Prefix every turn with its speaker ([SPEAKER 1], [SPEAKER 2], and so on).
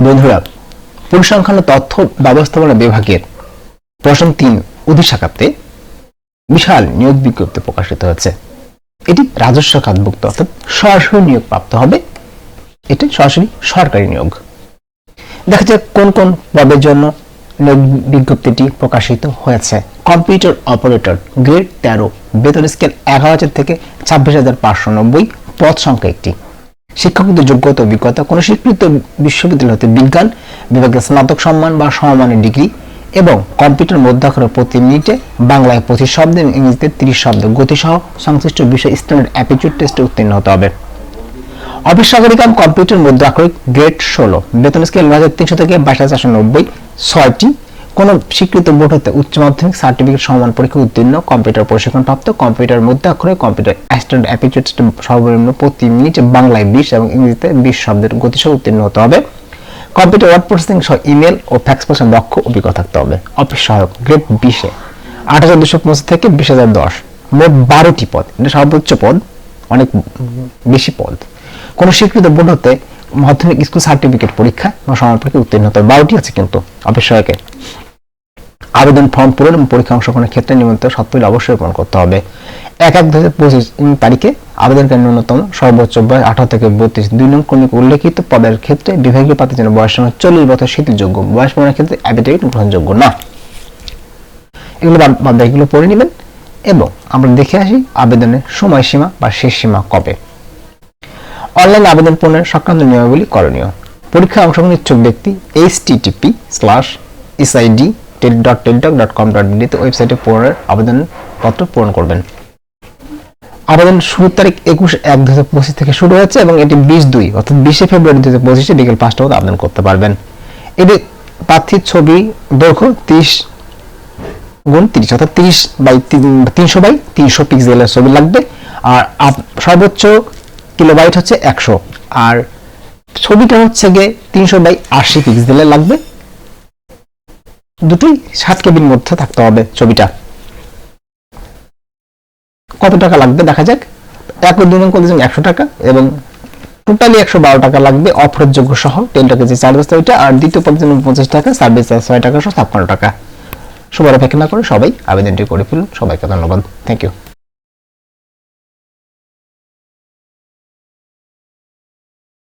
[SPEAKER 1] বন্ধুরা, পরিসংখ্যান তথ্য ব্যবস্থাপনা বিভাগের প্রশ্ন তিন অধিশাখাতে বিশাল নিয়োগ বিজ্ঞপ্তি প্রকাশিত হয়েছে। এটি রাজস্ব খাতভুক্ত, অর্থাৎ সরাসরি নিয়োগ প্রাপ্ত হবে। এটি সরাসরি সরকারি নিয়োগ। দেখা যাক কোন কোন পদের জন্য নিয়োগ বিজ্ঞপ্তিটি প্রকাশিত হয়েছে। কম্পিউটার অপারেটর গ্রেড তেরো, বেতন স্কেল এগারো হাজার থেকে ছাব্বিশ হাজার পাঁচশো নব্বই, পদ সংখ্যা একটি। শিক্ষকদের যোগ্যতা, অভিজ্ঞতা, কোনো স্বীকৃত বিশ্ববিদ্যালয় হতে বিজ্ঞান বিভাগে স্নাতক সম্মান বা সমমানের ডিগ্রি এবং কম্পিউটার মধ্যাক্ষরে প্রতি মিনিটে বাংলায় পঁচিশ শব্দ এবং ইংরেজিতে তিরিশ শব্দ। গতিসহ সংশ্লিষ্ট বিষয় স্ট্যান্ডার্ড অ্যাপিটিউড টেস্টে উত্তীর্ণ হতে হবে। অফিস কম্পিউটার মধ্যে গ্রেড ষোলো। বেতন স্কেল নয় হাজার তিনশো থেকে বাইশ হাজার চারশো নব্বই। ছয়টি কোন স্বীকৃত বোর্ড হতে উচ্চ মাধ্যমিক সার্টিফিকেট সমান পরীক্ষা উত্তীর্ণ কম্পিউটার প্রশিক্ষণপ্রাপ্ত কম্পিউটার মধ্যে আক্ষরে কম্পিউটার অ্যাসিস্ট্যান্ট অ্যাপিটিউড সর্বনিম্ন প্রতি মিনিটে বাংলায় বিশ এবং ইংরেজিতে বিশ শব্দের গতিসহ উত্তীর্ণ হতে হবে। কম্পিউটার ওয়ার্ড প্রসেসিং সহ ইমেল ও ফ্যাক্স প্রসেসিং দক্ষ অভিজ্ঞতা থাকতে হবে। অফিস সহায়ক গ্রেড বিশে আট হাজার দুশো পঁচিশ থেকে বিশ হাজার দশ। মোট বারোটি পদ। এটা সর্বোচ্চ পদ, অনেক বেশি পদ। কোন স্বীকৃত বোর্ড হতে মাধ্যমিক স্কুল সার্টিফিকেট পরীক্ষা বা সমান উত্তীর্ণ হতে হবে। বারোটি আছে কিন্তু, অফিস সহায়কে আবেদন ফর্ম পূরণ এবং পরীক্ষা অংশগ্রহণের ক্ষেত্রে নিমন্ত্রণ সত্তর অবশ্যই পূরণ করতে হবে। এক এক দু পঁচিশ তারিখে আবেদনকারী ন্যূনতম সর্বোচ্চ বয়স আঠারো থেকে বত্রিশ, দুই নং ক্রমিক উল্লেখিত পদের ক্ষেত্রে বিভাগীয় প্রার্থীর জন্য বয়স সীমা চল্লিশ বছর শিথিলযোগ্য বয়স প্রমাণের ক্ষেত্রে অ্যাফিডেভিট গ্রহণযোগ্য না। এগুলো বাদ এগুলো পড়ে নেবেন এবং আমরা দেখে আসি আবেদনের সময়সীমা বা শেষ সীমা কবে। অনলাইন আবেদন পূরণের সংক্রান্ত নিয়মাবলী করণীয়। পরীক্ষায় অংশগ্রহণ ইচ্ছুক ব্যক্তি H TTP slash SID dot বিডিতে ওয়েবসাইটে পূরণের আবেদনপত্র পূরণ করবেন। আবেদন শুরুর তারিখ একুশ এক দু হাজার পঁচিশ থেকে শুরু হয়েছে এবং এটি বিশ দুই, অর্থাৎ বিশে ফেব্রুয়ারি দু হাজার পঁচিশে বিকেল পাঁচটা মধ্যে আবেদন করতে পারবেন। এটি প্রার্থীর ছবি, দৈর্ঘ্য তিরিশ গুণ তিরিশ, অর্থাৎ তিরিশ বাই তিনশো বাই তিনশো পিক্সেলের ছবি লাগবে। আর সর্বোচ্চ কিলোবাইট হচ্ছে একশো। আর ছবিটা হচ্ছে গিয়ে তিনশো বাই আশি পিক্সেলের লাগবে। দুটোই সাত কেবির মধ্যে থাকতে হবে ছবিটা। কত টাকা লাগবে দেখা যাক। এক ও দুই নং কলেজের একশো টাকা এবং টোটালি একশো বারো টাকা লাগবে অফারের যোগ্য সহ টেন টাকা যে চার্জ আছে ওইটা আর দ্বিতীয় পর্যন্ত পঞ্চাশ টাকা সার্ভিস চার্জ ছয় টাকা সহ ছাপ্পান্ন টাকা। সবার অপেক্ষা না করে সবাই আবেদনটি করে ফেলুন। সবাইকে ধন্যবাদ। Thank you